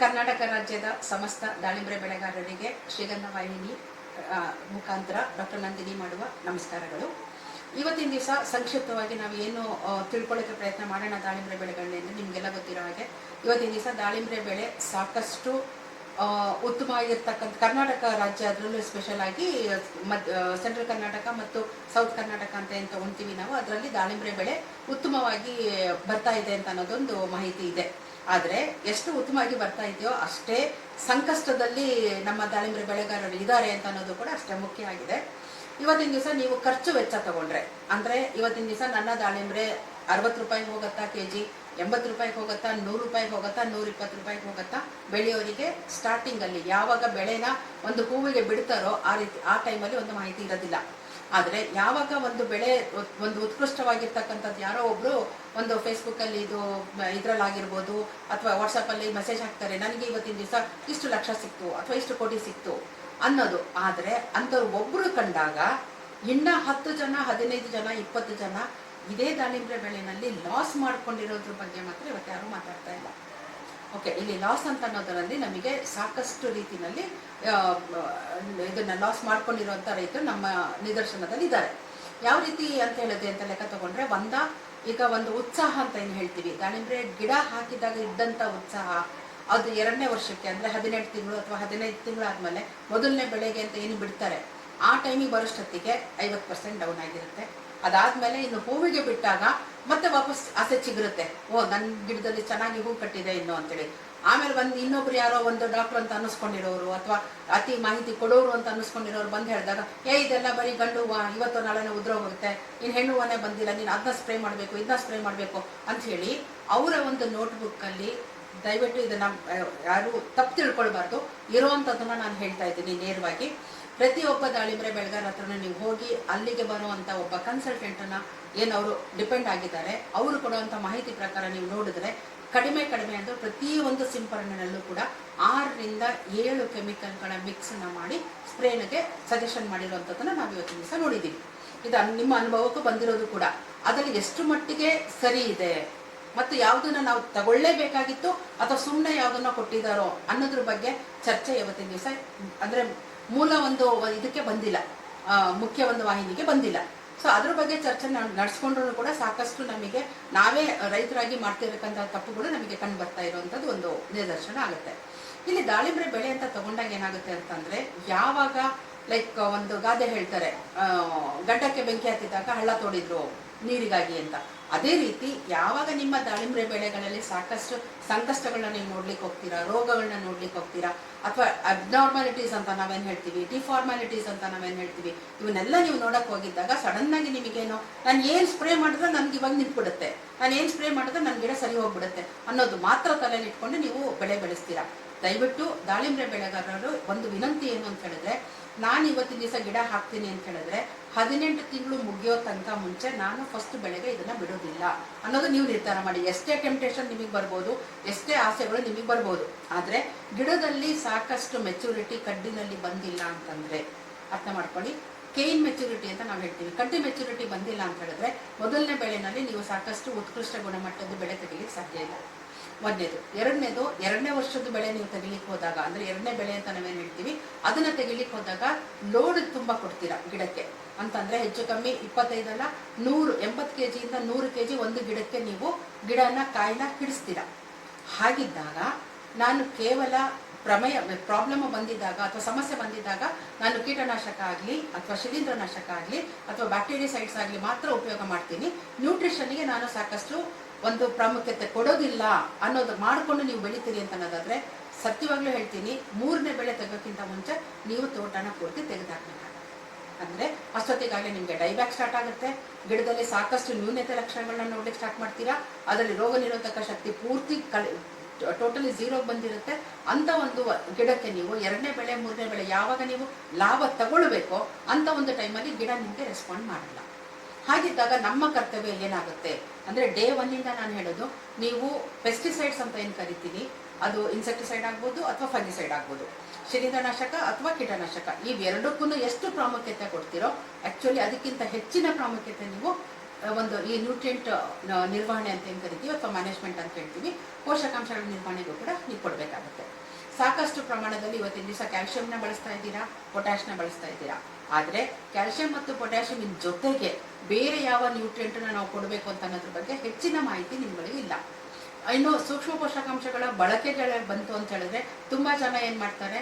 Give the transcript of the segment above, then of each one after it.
ಕರ್ನಾಟಕ ರಾಜ್ಯದ ಸಮಸ್ತ ದಾಳಿಂಬೆ ಬೆಳೆಗಾರರಿಗೆ ಶ್ರೀಗಂಧ ವಾಹಿನಿ ಮುಖಾಂತರ ಡಾಕ್ಟರ್ ನಂದಿನಿ ಮಾಡುವ ನಮಸ್ಕಾರಗಳು. ಇವತ್ತಿನ ದಿವಸ ಸಂಕ್ಷಿಪ್ತವಾಗಿ ನಾವು ಏನು ಆ, ತಿಳ್ಕೊಳ್ಳೋಕೆ ಪ್ರಯತ್ನ ಮಾಡೋಣ ದಾಳಿಂಬೆ ಬೆಳೆಗಳನ್ನ ಎಂದು ನಿಮಗೆಲ್ಲ ಗೊತ್ತಿರೋ ಹಾಗೆ. ಇವತ್ತಿನ ದಿವಸ ದಾಳಿಂಬೆ ಬೆಳೆ ಸಾಕಷ್ಟು ಉತ್ತಮ ಆಗಿರ್ತಕ್ಕಂಥ ಕರ್ನಾಟಕ ರಾಜ್ಯ ಅದರಲ್ಲೂ ಸ್ಪೆಷಲ್ ಆಗಿ ಮದ್ ಸೆಂಟ್ರಲ್ ಕರ್ನಾಟಕ ಮತ್ತು ಸೌತ್ ಕರ್ನಾಟಕ ಅಂತ ಏನು ತಗೊಳ್ತೀವಿ ನಾವು ಅದರಲ್ಲಿ ದಾಳಿಂಬೆ ಬೆಳೆ ಉತ್ತಮವಾಗಿ ಬರ್ತಾ ಇದೆ ಅಂತ ಅನ್ನೋದೊಂದು ಮಾಹಿತಿ ಇದೆ. ಆದರೆ ಎಷ್ಟು ಉತ್ತಮವಾಗಿ ಬರ್ತಾ ಇದೆಯೋ ಅಷ್ಟೇ ಸಂಕಷ್ಟದಲ್ಲಿ ನಮ್ಮ ದಾಳಿಂಬೆ ಬೆಳೆಗಾರರು ಇದ್ದಾರೆ ಅಂತ ಅನ್ನೋದು ಕೂಡ ಅಷ್ಟೇ ಮುಖ್ಯ ಆಗಿದೆ. ಇವತ್ತಿನ ದಿವಸ ನೀವು ಖರ್ಚು ವೆಚ್ಚ ತಗೊಂಡ್ರೆ, ಅಂದ್ರೆ ಇವತ್ತಿನ ದಿವಸ ನನ್ನ ದಾಳಿಂಬೆ ಅರವತ್ತು ರೂಪಾಯಿಗೆ ಹೋಗುತ್ತಾ ಕೆ ಜಿ ಎಂಬತ್ತು ರೂಪಾಯಿಗೆ ಹೋಗುತ್ತಾ, ನೂರು ರೂಪಾಯಿಗೆ ಹೋಗುತ್ತಾ, ನೂರ ಇಪ್ಪತ್ತು ರೂಪಾಯಿಗೆ ಹೋಗುತ್ತಾ ಬೆಳೆಯೋರಿಗೆ ಸ್ಟಾರ್ಟಿಂಗ್ ಅಲ್ಲಿ ಯಾವಾಗ ಬೆಳೆನ ಒಂದು ಹೂವಿಗೆ ಬಿಡ್ತಾರೋ ಆ ರೀತಿ, ಆ ಟೈಮಲ್ಲಿ ಒಂದು ಮಾಹಿತಿ ಇರೋದಿಲ್ಲ. ಆದರೆ ಯಾವಾಗ ಒಂದು ಬೆಳೆ ಒಂದು ಉತ್ಕೃಷ್ಟವಾಗಿರ್ತಕ್ಕಂಥದ್ದು ಯಾರೋ ಒಬ್ಬರು ಒಂದು ಫೇಸ್ಬುಕ್ಕಲ್ಲಿ ಇದು ಇದ್ರಲ್ಲಾಗಿರ್ಬೋದು ಅಥವಾ ವಾಟ್ಸಪ್ಪಲ್ಲಿ ಮೆಸೇಜ್ ಹಾಕ್ತಾರೆ, ನನಗೆ ಇವತ್ತಿನ ದಿವಸ ಇಷ್ಟು ಲಕ್ಷ ಸಿಕ್ತು ಅಥವಾ ಇಷ್ಟು ಕೋಟಿ ಸಿಕ್ತು ಅನ್ನೋದು. ಆದರೆ ಅಂಥವ್ರು ಒಬ್ಬರು ಕಂಡಾಗ ಇನ್ನ ಹತ್ತು ಜನ, ಹದಿನೈದು ಜನ, ಇಪ್ಪತ್ತು ಜನ ಇದೇ ದಾಳಿಂಬೆ ಬೆಳೆನಲ್ಲಿ ಲಾಸ್ ಮಾಡ್ಕೊಂಡಿರೋದ್ರ ಬಗ್ಗೆ ಮಾತ್ರ ಇವತ್ತು ಯಾರು ಮಾತಾಡ್ತಾ ಇಲ್ಲ. ಓಕೆ ಇಲ್ಲಿ ಲಾಸ್ ಅಂತ ಅನ್ನೋದರಲ್ಲಿ ನಮಗೆ ಸಾಕಷ್ಟು ರೀತಿಯಲ್ಲಿ ಇದನ್ನು ಲಾಸ್ ಮಾಡ್ಕೊಂಡಿರುವಂತ ರೈತರು ನಮ್ಮ ನಿದರ್ಶನದಲ್ಲಿ ಇದ್ದಾರೆ. ಯಾವ ರೀತಿ ಅಂತ ಹೇಳಿದೆ ಅಂತ ಲೆಕ್ಕ ತಗೊಂಡ್ರೆ, ಒಂದ, ಈಗ ಒಂದು ಉತ್ಸಾಹ ಅಂತ ಏನು ಹೇಳ್ತೀವಿ. ದಾಳಿಂಬ್ರೆ ಗಿಡ ಹಾಕಿದಾಗ ಇದ್ದಂಥ ಉತ್ಸಾಹ, ಅದು ಎರಡನೇ ವರ್ಷಕ್ಕೆ, ಅಂದ್ರೆ ಹದಿನೆಂಟು ತಿಂಗಳು ಅಥವಾ ಹದಿನೈದು ತಿಂಗಳು ಆದ್ಮೇಲೆ ಮೊದಲನೇ ಬೆಳೆಗೆ ಅಂತ ಏನು ಬಿಡ್ತಾರೆ, ಆ ಟೈಮಿಗೆ ಬರೋಷ್ಟೊತ್ತಿಗೆ ಐವತ್ತು ಪರ್ಸೆಂಟ್ ಡೌನ್ ಆಗಿರುತ್ತೆ. ಅದಾದ್ಮೇಲೆ ಇನ್ನು ಹೂವಿಗೆ ಬಿಟ್ಟಾಗ ಮತ್ತೆ ವಾಪಸ್ ಆಸೆ ಚಿಗುರುತ್ತೆ. ಓ ನನ್ನ ಗಿಡದಲ್ಲಿ ಚೆನ್ನಾಗಿ ಹೂ ಕಟ್ಟಿದೆ ಇನ್ನು ಅಂತೇಳಿ. ಆಮೇಲೆ ಬಂದು ಇನ್ನೊಬ್ರು ಯಾರೋ ಒಂದು ಡಾಕ್ಟರ್ ಅಂತ ಅನ್ನಿಸ್ಕೊಂಡಿರೋರು ಅಥವಾ ಅತಿ ಮಾಹಿತಿ ಕೊಡೋರು ಅಂತ ಅನ್ನಿಸ್ಕೊಂಡಿರೋರು ಬಂದು ಹೇಳಿದಾಗ, ಏ, ಇದೆಲ್ಲ ಬರೀ ಗಂಡು ಹೂವ, ಇವತ್ತು ನಾಳೆನೇ ಉದ್ರೋಗುತ್ತೆ ಇನ್ನು ಹೆಣ್ಣು ಹೂವನೇ ಬಂದಿಲ್ಲ, ನೀನು ಅದನ್ನ ಸ್ಪ್ರೇ ಮಾಡಬೇಕು, ಇದನ್ನ ಸ್ಪ್ರೇ ಮಾಡಬೇಕು ಅಂತ ಹೇಳಿ, ಅವರ ಒಂದು ನೋಟ್ಬುಕ್ಕಲ್ಲಿ ದಯವಿಟ್ಟು ಇದನ್ನು ಯಾರು ತಪ್ಪು ತಿಳ್ಕೊಳ್ಬಾರ್ದು. ಇರೋವಂಥದ್ದನ್ನು ನಾನು ಹೇಳ್ತಾ ಇದ್ದೀನಿ ನೇರವಾಗಿ. ಪ್ರತಿಯೊಬ್ಬ ದಾಳಿಂಬರೆ ಬೆಳೆಗಾರ ಹತ್ರನೂ ನೀವು ಹೋಗಿ ಅಲ್ಲಿಗೆ ಬರುವಂಥ ಒಬ್ಬ ಕನ್ಸಲ್ಟೆಂಟನ್ನು ಏನು ಅವರು ಡಿಪೆಂಡ್ ಆಗಿದ್ದಾರೆ, ಅವರು ಕೊಡುವಂಥ ಮಾಹಿತಿ ಪ್ರಕಾರ ನೀವು ನೋಡಿದ್ರೆ ಕಡಿಮೆ ಕಡಿಮೆ ಅಂದರೆ ಪ್ರತಿಯೊಂದು ಸಿಂಪರಣೆಯಲ್ಲೂ ಕೂಡ ಆರರಿಂದ ಏಳು ಕೆಮಿಕಲ್ಗಳ ಮಿಕ್ಸನ್ನು ಮಾಡಿ ಸ್ಪ್ರೇನಿಗೆ ಸಜೆಷನ್ ಮಾಡಿರುವಂಥದ್ದನ್ನು ನಾವು ಇವತ್ತಿನ ದಿವಸ ನೋಡಿದ್ದೀವಿ ಇದು ನಿಮ್ಮ ಅನುಭವಕ್ಕೂ ಬಂದಿರೋದು ಕೂಡ. ಅದರಲ್ಲಿ ಎಷ್ಟು ಮಟ್ಟಿಗೆ ಸರಿ ಇದೆ? ಮತ್ತು ಯಾವುದನ್ನ ನಾವು ತಗೊಳ್ಳೇಬೇಕಾಗಿತ್ತು ಅಥವಾ ಸುಮ್ಮನೆ ಯಾವುದನ್ನ ಕೊಟ್ಟಿದ್ದಾರೋ ಅನ್ನೋದ್ರ ಬಗ್ಗೆ ಚರ್ಚೆ ಇವತ್ತಿನ ದಿವಸ, ಅಂದ್ರೆ ಮೂಲ ಒಂದು ಇದಕ್ಕೆ ಬಂದಿಲ್ಲ. ಮುಖ್ಯ ಒಂದು ವಾಹಿನಿಗೆ ಬಂದಿಲ್ಲ. ಸೊ ಅದ್ರ ಬಗ್ಗೆ ಚರ್ಚೆ ನಡ್ಸ್ಕೊಂಡ್ರು ಕೂಡ ಸಾಕಷ್ಟು ನಮಗೆ, ನಾವೇ ರೈತರಾಗಿ ಮಾಡ್ತಿರ್ಬೇಕಂತ ತಪ್ಪುಗಳು ನಮಗೆ ಕಂಡು ಬರ್ತಾ ಇರುವಂತದ್ದು ಒಂದು ನಿದರ್ಶನ ಆಗುತ್ತೆ. ಇಲ್ಲಿ ದಾಳಿಂಬೆ ಬೆಳೆ ಅಂತ ತಗೊಂಡಾಗ ಏನಾಗುತ್ತೆ ಅಂತಂದ್ರೆ, ಯಾವಾಗ ಲೈಕ್ ಒಂದು ಗಾದೆ ಹೇಳ್ತಾರೆ ಗಡ್ಡಕ್ಕೆ ಬೆಂಕಿ ಹತ್ತಿದಾಗ ಹಳ್ಳ ತೋಡಿದ್ರು ನೀರಿಗಾಗಿ ಅಂತ. ಅದೇ ರೀತಿ ಯಾವಾಗ ನಿಮ್ಮ ದಾಳಿಂಬೆ ಬೆಳೆಗಳಲ್ಲಿ ಸಾಕಷ್ಟು ಸಂಕಷ್ಟಗಳನ್ನ ನೀವು ನೋಡ್ಲಿಕ್ಕೆ ಹೋಗ್ತೀರಾ ರೋಗಗಳನ್ನ ನೋಡ್ಲಿಕ್ಕೆ ಹೋಗ್ತೀರಾ, ಅಥವಾ ಅಬ್ನಾರ್ಮಾಲಿಟೀಸ್ ಅಂತ ನಾವೇನ್ ಹೇಳ್ತೀವಿ ಡಿಫಾರ್ಮಾಲಿಟೀಸ್ ಅಂತ ನಾವೇನ್ ಹೇಳ್ತೀವಿ, ಇವನ್ನೆಲ್ಲ ನೀವು ನೋಡಕ್ ಹೋಗಿದ್ದಾಗ ಸಡನ್ ಆಗಿ ನಿಮಗೇನು, ನಾನು ಏನ್ ಸ್ಪ್ರೇ ಮಾಡಿದ್ರೆ ನನ್ಗೆ ಇವಾಗ ನಿಂತ್ಬಿಡುತ್ತೆ, ನಾನು ಏನ್ ಸ್ಪ್ರೇ ಮಾಡಿದ್ರೆ ನನ್ನ ಗಿಡ ಸರಿ ಹೋಗ್ಬಿಡುತ್ತೆ ಅನ್ನೋದು ಮಾತ್ರ ತಲೆಯಲ್ಲಿ ಇಟ್ಕೊಂಡು ನೀವು ಬೆಳೆ ಬೆಳೆಸ್ತೀರಾ. ದಯವಿಟ್ಟು ದಾಳಿಂಬೆ ಬೆಳೆಗಾರರು ಒಂದು ವಿನಂತಿ ಏನು ಅಂತ ಹೇಳಿದ್ರೆ ನಾನು ಇವತ್ತಿನ ದಿವಸ ಗಿಡ ಹಾಕ್ತೀನಿ ಅಂತ ಹೇಳಿದ್ರೆ ಹದಿನೆಂಟು ತಿಂಗಳು ಮುಗಿಯೋ ತನಕ ಮುಂಚೆ ನಾನು ಫಸ್ಟ್ ಬೆಳೆಗೆ ಇದನ್ನ ಬಿಡೋದಿಲ್ಲ. ಅನ್ನೋದು ನೀವು ನಿರ್ಧಾರ ಮಾಡಿ. ಎಷ್ಟೇ ಟೆಂಪ್ಟೇಷನ್ ನಿಮಗೆ ಬರ್ಬೋದು, ಎಷ್ಟೇ ಆಸೆಗಳು ನಿಮಗೆ ಬರ್ಬೋದು. ಆದ್ರೆ ಗಿಡದಲ್ಲಿ ಸಾಕಷ್ಟು ಮೆಚುರಿಟಿ ಕಡ್ಡಿನಲ್ಲಿ ಬಂದಿಲ್ಲ ಅಂತಂದ್ರೆ ಅರ್ಥ ಮಾಡ್ಕೊಳ್ಳಿ. ಕೇನ್ ಮೆಚುರಿಟಿ ಅಂತ ನಾವು ಹೇಳ್ತೀವಿ. ಕಡ್ಡಿ ಮೆಚುರಿಟಿ ಬಂದಿಲ್ಲ ಅಂತ ಹೇಳಿದ್ರೆ ಮೊದಲನೇ ಬೆಳೆನಲ್ಲಿ ನೀವು ಸಾಕಷ್ಟು ಉತ್ಕೃಷ್ಟ ಗುಣಮಟ್ಟದ ಬೆಳೆ ತೆಗೆಯಲಿಕ್ಕೆ ಸಾಧ್ಯ ಇಲ್ಲ. ಒಂದನೇದು ಎರಡನೇದು, ಎರಡನೇ ವರ್ಷದ ಬೆಳೆ ನೀವು ತೆಗಿಲಿಕ್ಕೆ ಹೋದಾಗ, ಅಂದ್ರೆ ಎರಡನೇ ಬೆಳೆ ಅಂತ ನಾವೇನು ಹೇಳ್ತೀವಿ, ಅದನ್ನ ತೆಗಿಲಿಕ್ಕೆ ಹೋದಾಗ ಲೋಡ್ ತುಂಬಾ ಕೊಡ್ತೀರಾ ಗಿಡಕ್ಕೆ? ಅಂತಂದ್ರೆ ಹೆಚ್ಚು ಕಮ್ಮಿ ಇಪ್ಪತ್ತೈದಲ್ಲ, ನೂರು, ಎಂಬತ್ತು ಕೆ ಜಿಯಿಂದ ನೂರು ಕೆ ಜಿ ಒಂದು ಗಿಡಕ್ಕೆ ನೀವು ಗಿಡನ, ಕಾಯಿನ ಹಿಡಿಸ್ತೀರಾ ಹಾಗಿದ್ದಾಗ ನಾನು ಕೇವಲ ಪ್ರಮೇಯ ಪ್ರಾಬ್ಲಮ್ ಬಂದಿದ್ದಾಗ ಅಥವಾ ಸಮಸ್ಯೆ ಬಂದಿದ್ದಾಗ ನಾನು ಕೀಟನಾಶಕ ಆಗಲಿ ಅಥವಾ ಶಿಲೀಂಧ್ರನಾಶಕ ಆಗಲಿ ಅಥವಾ ಬ್ಯಾಕ್ಟೀರಿಯಸೈಡ್ಸ್ ಆಗಲಿ ಮಾತ್ರ ಉಪಯೋಗ ಮಾಡ್ತೀನಿ. ನ್ಯೂಟ್ರಿಷನ್ಗೆ ನಾನು ಸಾಕಷ್ಟು ಒಂದು ಪ್ರಾಮುಖ್ಯತೆ ಕೊಡೋದಿಲ್ಲ ಅನ್ನೋದು ಮಾಡಿಕೊಂಡು ನೀವು ಬೆಳಿತೀರಿ ಅಂತ ಅನ್ನೋದಾದ್ರೆ ಸತ್ಯವಾಗ್ಲೂ ಹೇಳ್ತೀನಿ, ಮೂರನೇ ಬೆಳೆ ತೆಗೋಕ್ಕಿಂತ ಮುಂಚೆ ನೀವು ತೋಟನ ಪೂರ್ತಿ ತೆಗೆದಾಕಬೇಕಾಗುತ್ತೆ. ಅಂದ್ರೆ ಅಷ್ಟೊತ್ತಿಗಾಗಲೇ ನಿಮಗೆ ಡೈಬ್ಯಾಕ್ ಸ್ಟಾರ್ಟ್ ಆಗುತ್ತೆ. ಗಿಡದಲ್ಲಿ ಸಾಕಷ್ಟು ನ್ಯೂನತೆ ಲಕ್ಷಣಗಳನ್ನ ನೋಡ್ಲಿಕ್ಕೆ ಸ್ಟಾರ್ಟ್ ಮಾಡ್ತೀರಾ? ಅದರಲ್ಲಿ ರೋಗ ನಿರೋಧಕ ಶಕ್ತಿ ಪೂರ್ತಿ ಕಲ್ ಟೋಟಲಿ ಝೀರೋ ಬಂದಿರುತ್ತೆ. ಅಂತ ಒಂದು ಗಿಡಕ್ಕೆ ನೀವು ಎರಡನೇ ಬೆಳೆ, ಮೂರನೇ ಬೆಳೆ ಯಾವಾಗ ನೀವು ಲಾಭ ತಗೊಳ್ಬೇಕೋ ಅಂತ ಒಂದು ಟೈಮಲ್ಲಿ ಗಿಡ ನಿಮಗೆ ರೆಸ್ಪಾಂಡ್ ಮಾಡಲ್ಲ. ಹಾಗಿದ್ದಾಗ ನಮ್ಮ ಕರ್ತವ್ಯ ಏನಾಗುತ್ತೆ ಅಂದ್ರೆ ಡೇ ಒನ್ನಿಂದ ನಾನು ಹೇಳೋದು, ನೀವು ಪೆಸ್ಟಿಸೈಡ್ಸ್ ಅಂತ ಏನು ಕರಿತೀನಿ ಅದು ಇನ್ಸೆಕ್ಟಿಸೈಡ್ ಆಗ್ಬೋದು ಅಥವಾ ಫಂಗಿಸೈಡ್ ಆಗ್ಬೋದು. ಶಿಲೀಂಧ್ರನಾಶಕ ಅಥವಾ ಕೀಟನಾಶಕ ಇವೆರಡಕ್ಕೂ ಎಷ್ಟು ಪ್ರಾಮುಖ್ಯತೆ ಕೊಡ್ತೀರೋ ಆ್ಯಕ್ಚುಲಿ ಅದಕ್ಕಿಂತ ಹೆಚ್ಚಿನ ಪ್ರಾಮುಖ್ಯತೆ ನೀವು ಒಂದು ಈ ನ್ಯೂಟ್ರಿಯೆಂಟ್ ನಿರ್ವಹಣೆ ಅಂತ ಏನು ಕರಿತೀವಿ ಅಥವಾ ಮ್ಯಾನೇಜ್ಮೆಂಟ್ ಅಂತ ಹೇಳ್ತೀವಿ, ಪೋಷಕಾಂಶಗಳ ನಿರ್ವಹಣೆಗೂ ಕೂಡ ನೀವು ಕೊಡಬೇಕಾಗುತ್ತೆ. ಸಾಕಷ್ಟು ಪ್ರಮಾಣದಲ್ಲಿ ಇವತ್ತಿನ ದಿವಸ ಕ್ಯಾಲ್ಸಿಯಂನ ಬಳಸ್ತಾ ಇದ್ದೀರಾ ಪೊಟ್ಯಾಶ್ನ ಬಳಸ್ತಾ ಇದ್ದೀರಾ? ಆದರೆ ಕ್ಯಾಲ್ಸಿಯಂ ಮತ್ತು ಪೊಟ್ಯಾಷಿಯಂ ಜೊತೆಗೆ ಬೇರೆ ಯಾವ ನ್ಯೂಟ್ರಿಯೆಂಟನ್ನ ನಾವು ಕೊಡಬೇಕು ಅಂತ ಅನ್ನೋದ್ರ ಬಗ್ಗೆ ಹೆಚ್ಚಿನ ಮಾಹಿತಿ ನಿಮ್ಗಳಿಗೆ ಇಲ್ಲ. ಇನ್ನು ಸೂಕ್ಷ್ಮ ಪೋಷಕಾಂಶಗಳ ಬಳಕೆಗಳ ಬಂತು ಅಂತ ಹೇಳಿದ್ರೆ ತುಂಬಾ ಜನ ಏನು ಮಾಡ್ತಾರೆ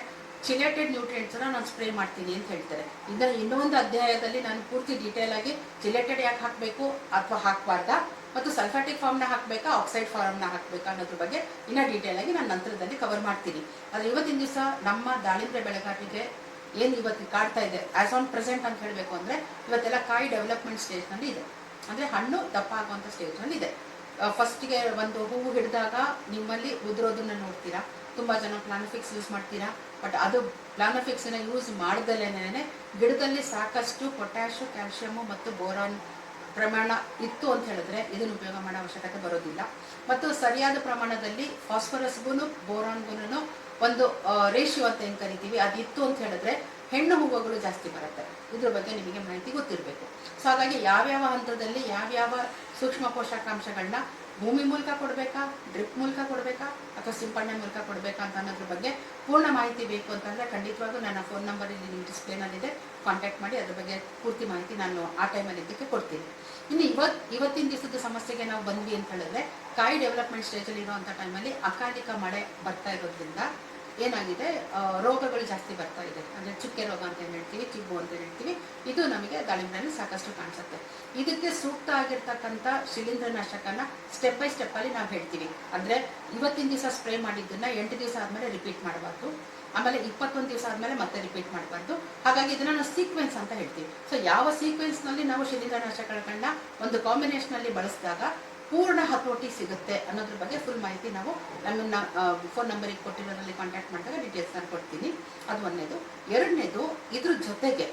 ಚಿಲೇಟೆಡ್ ನ್ಯೂಟ್ರಿಯೆಂಟ್ಸ್ ನಾನು ಸ್ಪ್ರೇ ಮಾಡ್ತೀನಿ ಅಂತ ಹೇಳ್ತಾರೆ. ಇದರ ಇನ್ನೊಂದು ಅಧ್ಯಾಯದಲ್ಲಿ ನಾನು ಪೂರ್ತಿ ಡೀಟೇಲ್ ಆಗಿ ಚಿಲೇಟೆಡ್ ಯಾಕೆ ಹಾಕಬೇಕು ಅಥವಾ ಹಾಕಬಾರ್ದಾ ಮತ್ತು ಸಲ್ಫಾಟಿಕ್ ಫಾರ್ಮ್ನ ಹಾಕಬೇಕಾ ಆಕ್ಸೈಡ್ ಫಾರ್ಮ್ನ ಹಾಕಬೇಕಾ ಅನ್ನೋದ್ರ ಬಗ್ಗೆ ಇನ್ನೂ ಡೀಟೇಲ್ ಆಗಿ ನಾನು ನಂತರದಲ್ಲಿ ಕವರ್ ಮಾಡ್ತೀನಿ. ಆದರೆ ಇವತ್ತಿನ ದಿವಸ ನಮ್ಮ ದಾಳಿಂಬೆ ಬೆಳೆಗಾರರಿಗೆ ಏನು ಇವತ್ತು ಕಾಡ್ತಾ ಇದೆ? ಆಸ್ ಆನ್ ಪ್ರೆಸೆಂಟ್ ಅಂತ ಹೇಳಬೇಕು ಅಂದರೆ, ಇವತ್ತೆಲ್ಲ ಕಾಯಿ ಡೆವಲಪ್ಮೆಂಟ್ ಸ್ಟೇಜ್ನಲ್ಲಿ ಇದೆ. ಅಂದರೆ ಹಣ್ಣು ದಪ್ಪ ಆಗುವಂಥ ಸ್ಟೇಜ್ನಲ್ಲಿ ಇದೆ. ಫಸ್ಟಿಗೆ ಒಂದು ಹೂವು ಹಿಡಿದಾಗ ನಿಮ್ಮಲ್ಲಿ ಉದುರೋದನ್ನ ನೋಡ್ತೀರಾ? ತುಂಬಾ ಜನ ಪ್ಲಾನಫಿಕ್ಸ್ ಯೂಸ್ ಮಾಡ್ತೀರಾ? ಬಟ್ ಅದು ಪ್ಲಾನಫಿಕ್ಸ್ನ ಯೂಸ್ ಮಾಡಿದಲ್ಲೇನೆ ಗಿಡದಲ್ಲಿ ಸಾಕಷ್ಟು ಪೊಟ್ಯಾಶು ಕ್ಯಾಲ್ಶಿಯಮು ಮತ್ತು ಬೋರಾನ್ ಪ್ರಮಾಣ ಇತ್ತು ಅಂತ ಹೇಳಿದ್ರೆ ಇದನ್ನು ಉಪಯೋಗ ಮಾಡೋ ಅವಶ್ಯಕತೆ ಬರೋದಿಲ್ಲ. ಮತ್ತು ಸರಿಯಾದ ಪ್ರಮಾಣದಲ್ಲಿ ಫಾಸ್ಫರಸ್ಗೂ ಬೋರಾನ್ಗೂ ಒಂದು ರೇಷಿಯೋ ಅಂತ ಏನು ಕರಿತೀವಿ ಅದಿತ್ತು ಅಂತ ಹೇಳಿದ್ರೆ ಹೆಣ್ಣು ಹೂವುಗಳು ಜಾಸ್ತಿ ಬರುತ್ತೆ. ಇದ್ರ ಬಗ್ಗೆ ನಿಮಗೆ ಮಾಹಿತಿ ಗೊತ್ತಿರಬೇಕು. ಸೊ ಹಾಗಾಗಿ ಯಾವ್ಯಾವ ಹಂತದಲ್ಲಿ, ಯಾವ್ಯಾವ ಸೂಕ್ಷ್ಮ ಪೋಷಕಾಂಶಗಳನ್ನ ಭೂಮಿ ಮೂಲಕ ಕೊಡಬೇಕಾ, ಡ್ರಿಪ್ ಮೂಲಕ ಕೊಡಬೇಕಾ, ಅಥವಾ ಸಿಂಪಡಣೆ ಮೂಲಕ ಕೊಡಬೇಕಾ ಅಂತ ಅನ್ನೋದ್ರ ಬಗ್ಗೆ ಪೂರ್ಣ ಮಾಹಿತಿ ಬೇಕು ಅಂತಂದರೆ ಖಂಡಿತವಾಗೂ ನನ್ನ ಫೋನ್ ನಂಬರ್ ಇಲ್ಲಿ ನಿಮ್ಮ ಡಿಸ್ಪ್ಲೇನಲ್ಲಿದೆ ಕಾಂಟ್ಯಾಕ್ಟ್ ಮಾಡಿ ಅದ್ರ ಬಗ್ಗೆ ಪೂರ್ತಿ ಮಾಹಿತಿ ನಾನು ಆ ಟೈಮಲ್ಲಿ ಇದಕ್ಕೆ ಕೊಡ್ತೀನಿ. ಇನ್ನು ಇವತ್, ಇವತ್ತಿನ ದಿವಸದ ಸಮಸ್ಯೆಗೆ ನಾವು ಬಂದ್ವಿ ಅಂತ ಹೇಳಿದ್ರೆ, ಕಾಯಿ ಡೆವಲಪ್ಮೆಂಟ್ ಸ್ಟೇಜಲ್ಲಿ ಇರುವಂಥ ಟೈಮಲ್ಲಿ ಅಕಾಲಿಕ ಮಳೆ ಬರ್ತಾ ಇರೋದ್ರಿಂದ ಏನಾಗಿದೆ? ರೋಗಗಳು ಜಾಸ್ತಿ ಬರ್ತಾ ಇದೆ. ಅಂದ್ರೆ ಚುಕ್ಕೆ ರೋಗ ಅಂತ ಹೇಳ್ತೀವಿ ಚಿಬ್ಬು ಅಂತ ಹೇಳ್ತೀವಿ. ಇದು ನಮಗೆ ದಾಳಿಂಬೆಯಲ್ಲಿ ಸಾಕಷ್ಟು ಕಾಣಿಸುತ್ತೆ. ಇದಕ್ಕೆ ಸೂಕ್ತ ಆಗಿರ್ತಕ್ಕಂಥ ಶಿಲೀಂಧ್ರನಾಶಕನ ಸ್ಟೆಪ್ ಬೈ ಸ್ಟೆಪ್ ಅಲ್ಲಿ ನಾವು ಹೇಳ್ತೀವಿ. ಅಂದ್ರೆ ಇವತ್ತಿನ ದಿವಸ ಸ್ಪ್ರೇ ಮಾಡಿದ್ದನ್ನ ಎಂಟು ದಿವಸ ಆದ್ಮೇಲೆ ರಿಪೀಟ್ ಮಾಡಬಾರ್ದು. ಆಮೇಲೆ ಇಪ್ಪತ್ತೊಂದು ದಿವಸ ಆದ್ಮೇಲೆ ಮತ್ತೆ ರಿಪೀಟ್ ಮಾಡಬಾರ್ದು. ಹಾಗಾಗಿ ಇದನ್ನ ನಾವು ಸೀಕ್ವೆನ್ಸ್ ಅಂತ ಹೇಳ್ತೀವಿ. ಸೊ ಯಾವ ಸೀಕ್ವೆನ್ಸ್ನಲ್ಲಿ ನಾವು ಶಿಲೀಂಧ್ರನಾಶಕಗಳನ್ನ ಒಂದು ಕಾಂಬಿನೇಷನ್ ಅಲ್ಲಿ ಬಳಸಿದಾಗ ಪೂರ್ಣ ಹತೋಟಿ ಸಿಗುತ್ತೆ ಅನ್ನೋದ್ರ ಬಗ್ಗೆ ಫುಲ್ ಮಾಹಿತಿ ನಾವು ನನ್ನ ಫೋನ್ ನಂಬರಿಗೆ ಕೊಟ್ಟಿರೋದ್ರಲ್ಲಿ ಕಾಂಟ್ಯಾಕ್ಟ್ ಮಾಡಿದಾಗ ಡೀಟೇಲ್ಸ್ ನಾನು ಕೊಡ್ತೀನಿ. ಅದು ಒಂದನೇದು. ಎರಡನೇದು, ಇದ್ರ ಜೊತೆಗೆ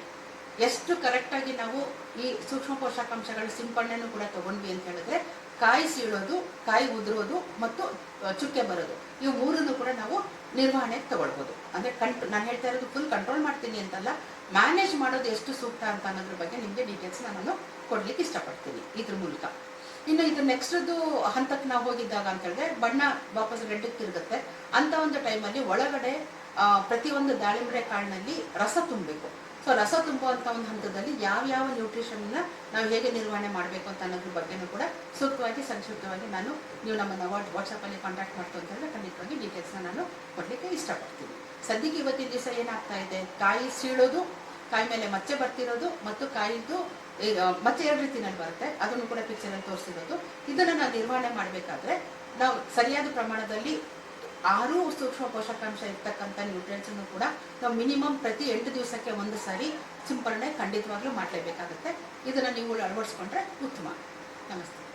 ಎಷ್ಟು ಕರೆಕ್ಟಾಗಿ ನಾವು ಈ ಸೂಕ್ಷ್ಮ ಪೋಷಕಾಂಶಗಳು ಸಿಂಪಡಣೆನೂ ಕೂಡ ತಗೊಂಡ್ವಿ ಅಂತ ಹೇಳಿದ್ರೆ ಕಾಯಿ ಸೀಳೋದು, ಕಾಯಿ ಉದುರೋದು ಮತ್ತು ಚುಕ್ಕೆ ಬರೋದು. ಇವು ಮೂರನ್ನು ಕೂಡ ನಾವು ನಿರ್ವಹಣೆಗೆ ತಗೊಳ್ಬೋದು. ಅಂದ್ರೆ ಕಂಟ್ ನಾನು ಹೇಳ್ತಾ ಇರೋದು ಫುಲ್ ಕಂಟ್ರೋಲ್ ಮಾಡ್ತೀನಿ ಅಂತಲ್ಲ ಮ್ಯಾನೇಜ್ ಮಾಡೋದು ಎಷ್ಟು ಸೂಕ್ತ ಅಂತ ಅನ್ನೋದ್ರ ಬಗ್ಗೆ ನಿಮಗೆ ಡೀಟೇಲ್ಸ್ ನಾನು ಕೊಡ್ಲಿಕ್ಕೆ ಇಷ್ಟಪಡ್ತೀನಿ ಇದ್ರ ಮೂಲಕ. ಇನ್ನು ಇದು ನೆಕ್ಸ್ಟ್ದು ಹಂತಕ್ಕೆ ನಾವು ಹೋಗಿದ್ದಾಗ ಅಂತ ಹೇಳಿದ್ರೆ ಬಣ್ಣ ವಾಪಸ್ ರೆಡ್ಗೆ ತಿರುಗುತ್ತೆ. ಅಂತ ಒಂದು ಟೈಮಲ್ಲಿ ಒಳಗಡೆ ಪ್ರತಿಯೊಂದು ದಾಳಿಂಬೆ ಕಾಳಿನಲ್ಲಿ ರಸ ತುಂಬಬೇಕು. ಸೊ ರಸ ತುಂಬುವಂತ ಒಂದು ಹಂತದಲ್ಲಿ ಯಾವ ಯಾವ ನ್ಯೂಟ್ರಿಷನ್ನ ನಾವು ಹೇಗೆ ನಿರ್ವಹಣೆ ಮಾಡಬೇಕು ಅಂತ ಅನ್ನೋದ್ರ ಬಗ್ಗೆನೂ ಕೂಡ ಸೂಕ್ತವಾಗಿ, ಸಂಕ್ಷಿಪ್ತವಾಗಿ ನಾನು ನೀವು ನಮ್ಮನ್ನು ವಾಟ್ ವಾಟ್ಸಪ್ಪಲ್ಲಿ ಕಾಂಟ್ಯಾಕ್ಟ್ ಮಾಡ್ತು ಅಂತ ಹೇಳಿದ್ರೆ ಖಂಡಿತವಾಗಿ ಡೀಟೇಲ್ಸ್ನ ನಾನು ಕೊಡಲಿಕ್ಕೆ ಇಷ್ಟಪಡ್ತೀನಿ. ಸದ್ಯಕ್ಕೆ ಇವತ್ತಿನ ದಿವಸ ಏನಾಗ್ತಾ ಇದೆ? ಕಾಯಿ ಸೀಳೋದು, ಕಾಯಿ ಮೇಲೆ ಮಚ್ಚೆ ಬರ್ತಿರೋದು ಮತ್ತು ಕಾಯಿದು ಈಗ ಮತ್ತೆ ಎರಡು ರೀತಿನಲ್ಲಿ ಬರುತ್ತೆ. ಅದನ್ನು ಕೂಡ ಪಿಕ್ಚರಲ್ಲಿ ತೋರಿಸಿರೋದು. ಇದನ್ನು ನಾವು ನಿರ್ವಹಣೆ ಮಾಡಬೇಕಾದ್ರೆ ನಾವು ಸರಿಯಾದ ಪ್ರಮಾಣದಲ್ಲಿ ಆರು ಸೂಕ್ಷ್ಮ ಪೋಷಕಾಂಶ ಇರ್ತಕ್ಕಂಥ ನ್ಯೂಟ್ರಿಯೆಂಟ್ಸ್ ಅನ್ನು ಕೂಡ ನಾವು ಮಿನಿಮಮ್ ಪ್ರತಿ ಎಂಟು ದಿವಸಕ್ಕೆ ಒಂದು ಸಾರಿ ಸಿಂಪರಣೆ ಖಂಡಿತವಾಗ್ಲೂ ಮಾಡಲೇಬೇಕಾಗುತ್ತೆ. ಇದನ್ನ ನೀವು ಅಳವಡಿಸ್ಕೊಂಡ್ರೆ ಉತ್ತಮ. ನಮಸ್ತೆ.